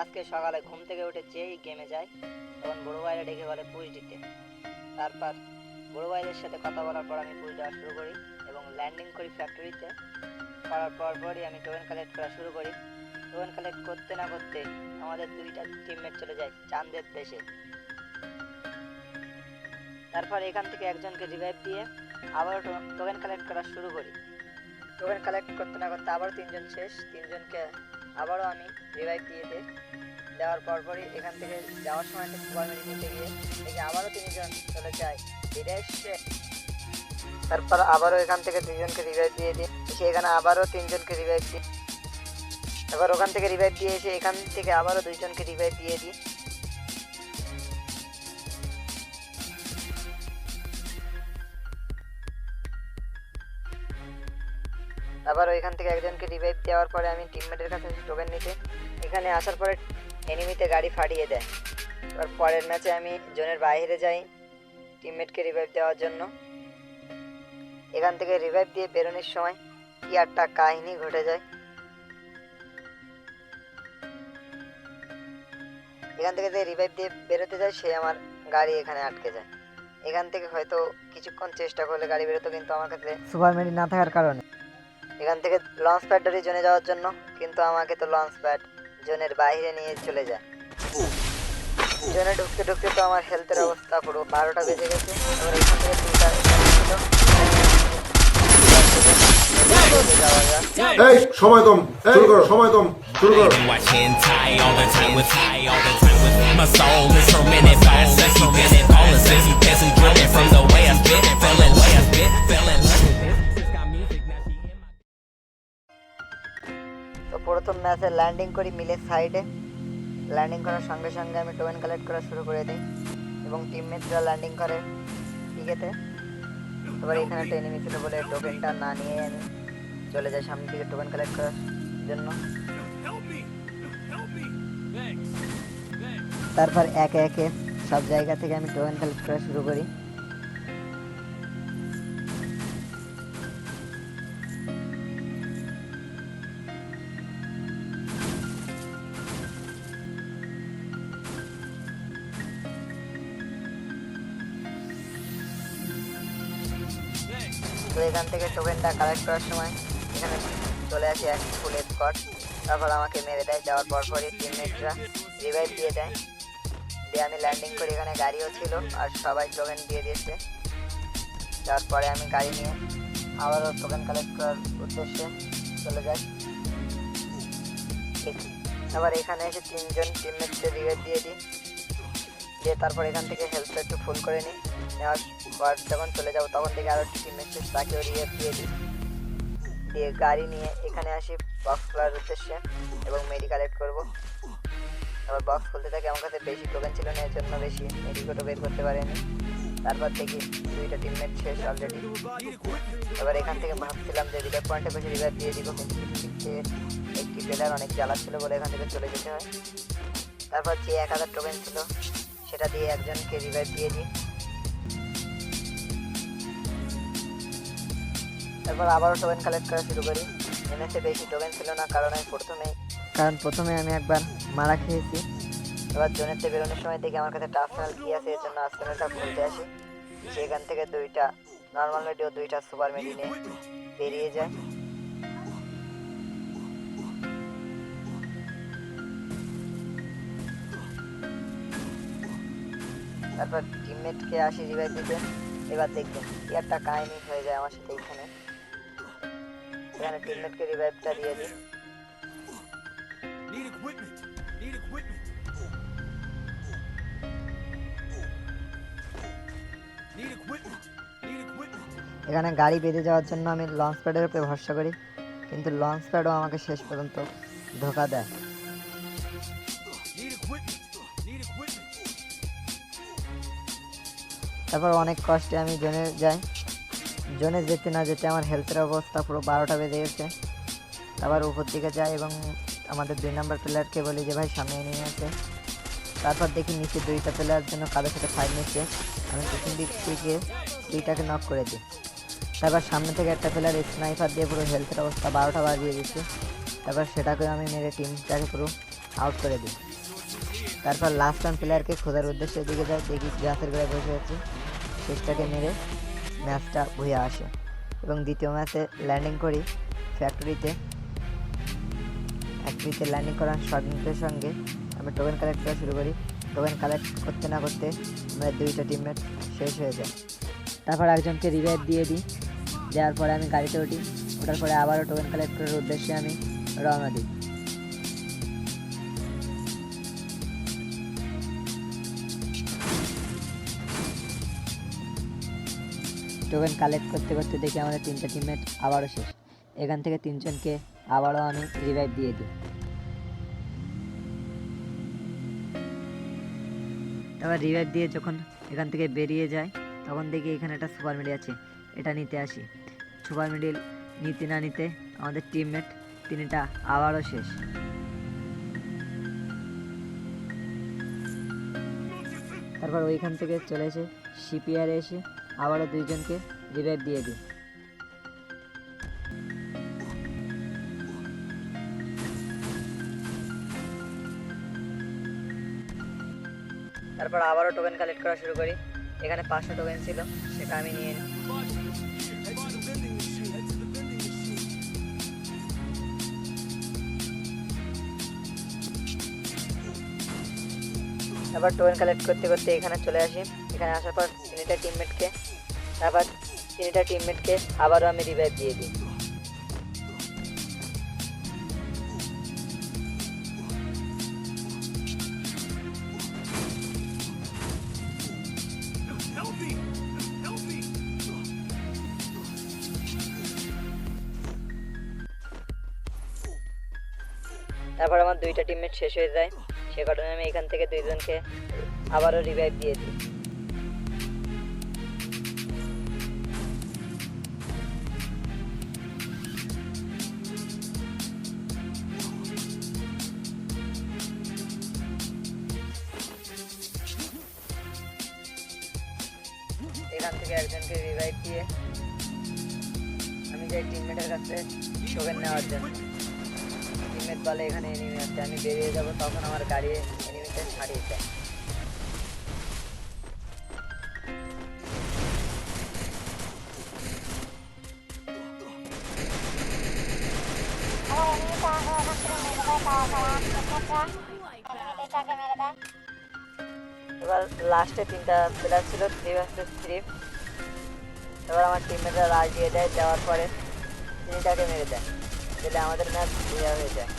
আজকে সকালে ঘুম থেকে উঠে যেই গেমে যায় তখন বড় ভাইরা ডেকে বলে পুশ দিতে। তারপর বড় ভাইদের সাথে কথা বলার পর আমি পুশ দেওয়া শুরু করি এবং ল্যান্ডিং করি ফ্যাক্টরিতে করার পর পরই আমি টোকেন কালেক্ট করা শুরু করি। টোকেন কালেক্ট করতে না করতে আমাদের দুইটা টিমমেট চলে যায়, চাঁদের দেশে। তারপর এখান থেকে একজনকে রিভাইভ দিয়ে আবার টোকেন কালেক্ট করা শুরু করি। টোকেন কালেক্ট করতে না করতে আবারও তিনজন শেষ। তিনজনকে আবারও আমি রিভাইভ দিয়ে দিই। দেওয়ার পরপরই এখান থেকে যাওয়ার সময় একটা সুপার মেডি নিতে গিয়ে দেখি আবারও তিনজন চলে যায়। বিদেশে তারপর আবারও এখান থেকে দুজনকে রিভাইভ দিয়ে দিই। এসে এখানে আবারও তিনজনকে রিভাইভ দিই এবার ওখান থেকে রিভাইভ দিয়ে এসে এখান থেকে আবারও দুইজনকে রিভাইভ দিয়ে দিই। তারপর ওইখান থেকে একজনকে রিভাইভ দেওয়ার পরে আমি টিমমেটের কাছে টোকেন নিতে। এখানে আসার পরে এনিমিতে গাড়ি ফাটিয়ে দেয়। এবার পরের ম্যাচে আমি জোনের বাইরে যাই টিমমেটকে রিভাইভ দেওয়ার জন্য। এখান থেকে রিভাইভ দিয়ে বেরোনোর সময় কি একটা কাহিনী ঘটে যায়। এখান থেকে যে রিভাইভ দিয়ে বেরোতে যায়, সে আমার গাড়ি এখানে আটকে যায়। এখান থেকে হয়তো কিছুক্ষণ চেষ্টা করলে গাড়ি বেরোতো, কিন্তু আমার কাছে সুপার মেডি না থাকার কারণে। এখান থেকে লঞ্চ প্যাড ডরি জোনে যাওয়ার জন্য কিন্তু আমাকে তো লঞ্চ প্যাড জোনের বাইরে নিয়ে চলে যায় জোনে ঢুকতে ঢুকতে তো আমার হেলথের অবস্থা পুরো বারোটা বেজে গেছে প্রথম ম্যাচে ল্যান্ডিং করি মিলের সাইডে ল্যান্ডিং করার সঙ্গে সঙ্গে আমি টোকেন কালেক্ট করা শুরু করে দিই এবং টিমমেটরা ল্যান্ডিং করে টিকেতে এবার এখানে একটা এনিমি ছিল বলে টোকেনটা না নিয়ে আমি চলে যাই সামনের দিকে টোকেন কালেক্ট করার জন্য। তারপর একে একে সব জায়গা থেকে আমি টোকেন কালেক্ট করা শুরু করি। তো এখান থেকে টোকেনটা কালেক্ট করার সময় এখানে চলে আসি এক ফুল স্কট তারপর আমাকে মেরে দেয়, যাওয়ার পর পরই টিমমেটরা রিভাইভ দিয়ে দেয়। দিয়ে আমি ল্যান্ডিং করি এখানে গাড়িও ছিল আর সবাই টোকেন দিয়ে দিয়েছে। তারপরে আমি গাড়ি নিয়ে আবারও টোকেন কালেক্ট করার উদ্দেশ্যে চলে যাই। আবার এখানে এসে তিনজন টিমমেটকে রিভাইভ দিয়ে দিই। দিয়ে তারপর এখান থেকে হেলথটা একটু ফুল করে নিই। নেওয়ার পর যখন চলে যাব, তখন থেকে আরও টিমমেট তাকেও রিভাইভ দিয়ে দিই। দিয়ে গাড়ি নিয়ে এখানে আসি বক্স খোলার উদ্দেশ্যে এবং মেডি কালেক্ট করব। তারপর বক্স খুলতে থাকে, আমার কাছে বেশি টোকেন ছিল না, এর জন্য বেশি মেডিকোটও বের করতে পারেনি। তারপর দেখি দুইটা টিমমেট শেষ অলরেডি এবার এখান থেকে ভাবছিলাম যে রিভাইভ পয়েন্টে বেশি রিভার দিয়ে দিব। কিন্তু থেকে একটি প্লেয়ার অনেক জ্বালাচ্ছিল বলে এখান থেকে চলে যেতে হয়। তারপর যে এক হাজার টোকেন ছিল, সেটা দিয়ে একজনকে রিভার দিয়ে দিই। তারপর আবারও টোকেন কালেক্ট করা শুরু করি। এমএসে বেশি টোকেন ছিল না, কারণ আমি প্রথমে কারণ প্রথমে আমি একবার মারা খেয়েছি। এবার জোনেতে বেরোনোর সময় দেখি আমার কাছে টার্সেনাল কি আছে, এর জন্য আর্সেনালটা খুলতে আসি। সেখান থেকে দুইটা নর্মাল মেডি ও দুইটা সুপার মেডি নিয়ে বেরিয়ে যায়। তারপর টিমমেটকে আসি রিভাইভ দিতে। এবার দেখবেন একটা কাহিনী হয়ে যায় আমার সাথে এখানে। এখানে টিমমেটকে রিভাইভটা দিয়ে দিই Need equipment. Need equipment. Need equipment. Need equipment. এখানে গাড়ি বেঁধে যাওয়ার জন্য আমি লঞ্চ প্যাডের উপরে ভরসা করি কিন্তু লঞ্চ প্যাডও আমাকে শেষ পর্যন্ত ধোকা দেয় Need equipment. Need equipment. তারপর অনেক কষ্টে আমি জোনে যাই জোনে যেতে না যেতে আমার হেলথের অবস্থা পুরো বারোটা বেজে গেছে। তারপর উপর দিকে যাই এবং আমাদের দুই নম্বর প্লেয়ারকে বলি যে, ভাই, সামনে নিয়ে আছে তারপর দেখি নিচে দুইটা প্লেয়ার জন্য কাদের সাথে ফাইট নিচ্ছে। আমি পিছন দিক থেকে দুইটাকে নক করে দিই। তারপর সামনে থেকে একটা প্লেয়ার স্নাইপার দিয়ে পুরো হেলথের অবস্থা বারোটা বাজিয়ে দিচ্ছে। তারপর সেটাকে আমি মেরে টিমটাকে পুরো আউট করে দিই। তারপর লাস্ট টাইম প্লেয়ারকে খোঁজার উদ্দেশ্যে দিকে যায় দেখি গাছের গোড়ায় বসে আছে। শেষটাকে মেরে ম্যাচটা ভুয়ে আসে এবং দ্বিতীয় ম্যাচে ল্যান্ডিং করি ফ্যাক্টরিতে ফ্যাক্টরিতে ল্যান্ডিং করার সঙ্গে সঙ্গে আমি টোকেন কালেক্ট করা শুরু করি। টোকেন কালেক্ট করতে না করতে আমাদের দুইটা টিমমেট শেষ হয়ে যায়। তারপর একজনকে রিভাইভ দিয়ে দিই। দেওয়ার পরে আমি গাড়িতে উঠি। ওঠার পরে আবারও টোকেন কালেক্ট করার উদ্দেশ্যে আমি রওনা দিই। টোকেন কালেক্ট করতে করতে দেখি আমাদের তিনটা টিমমেট আবারও শেষ। এখান থেকে তিনজনকে আবারও আমি রিভাইভ দিয়ে দিই। তারপর রিভাইভ দিয়ে যখন এখান থেকে বেরিয়ে যায়, তখন দেখি এখানে একটা সুপার মিডি আছে। এটা নিতে আসি। সুপার মিডিল নিতে না নিতে আমাদের টিমমেট তিনটা আবারও শেষ। তারপর ওইখান থেকে চলে এসে সিপিআরে এসে আবারও দুইজনকে রিভাইভ দিয়ে দিই। তারপর আবারও টোকেন কালেক্ট করা শুরু করি। এখানে পাঁচশো টোকেন ছিল, সেটা আমি নিয়ে নিই। তারপর টোকেন কালেক্ট করতে করতে এখানে চলে আসি। এখানে আসার পর তিনটা টিমমেটকে তারপর তিনটা টিমমেটকে আবারও আমি রিভাইভ দিয়ে দিই। তারপর আমার দুইটা টিমমেট শেষ হয়ে যায়। সে কারণে আমি এখান থেকে দুইজনকে আবারও রিভাইভ দিয়ে দিই। এখান থেকে একজনকে রিভাইভ দিয়ে আমি যাই টিমমেটের কাছে টোকেন নেওয়ার জন্য। টিমমেট বলে, এখানে এনিমি আছে, আমি বেরিয়ে যাব, তখন আমার গাড়ি এনিমিতে ছাড়িয়ে যায় এবার লাস্টে তিনটা প্লেয়ার ছিল থ্রি ভার্সেস থ্রি এবার আমার টিমমেটরা রাজ দিয়ে দেয়, দেওয়ার পরে তিনি তাকে মেরে দেয়। যেটা আমাদের ম্যাচ ক্লিয়ার হয়ে যায়।